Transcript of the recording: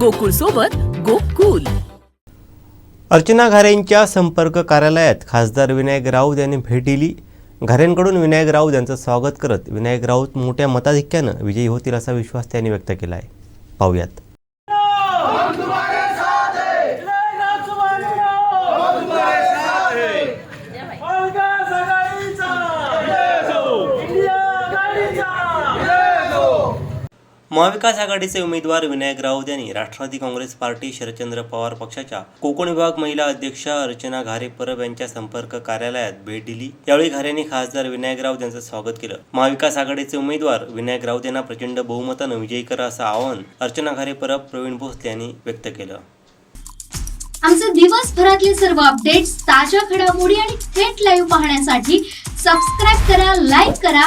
गोकुळ सोबत गोकुल. अर्चना घारेंच्या संपर्क कार्यालयात खासदार विनायक राऊत यांनी भेट दिली. घारेंकडून विनायक राऊत यांचं स्वागत करत विनायक राऊत मोठ्या मताधिक्यानं विजयी होतील असा विश्वास त्यांनी व्यक्त केला आहे पाहूयात. महाविकास आघाडीचे उमेदवार विनायक राऊत यांनी राष्ट्रवादी काँग्रेस पार्टी शरदचंद्र पवार पक्षाच्या कोकण विभाग महिला अध्यक्षा अर्चना घारे परब यांच्या संपर्क कार्यालयात भेट दिली. यावेळी घारेंनी खासदार विनायक राऊत यांचं स्वागत केलं. महाविकास आघाडीचे उमेदवार विनायक राऊत यांना प्रचंड बहुमतानं विजयी करा असं आवाहन अर्चना घारे परब प्रवीण भोसले यांनी व्यक्त केलं. आमचे दिवसभरातले सर्व अपडेट्स ताज्या घडामोडी आणि थेट लाईव्ह पाहण्यासाठी सबस्क्राईब करा लाईक करा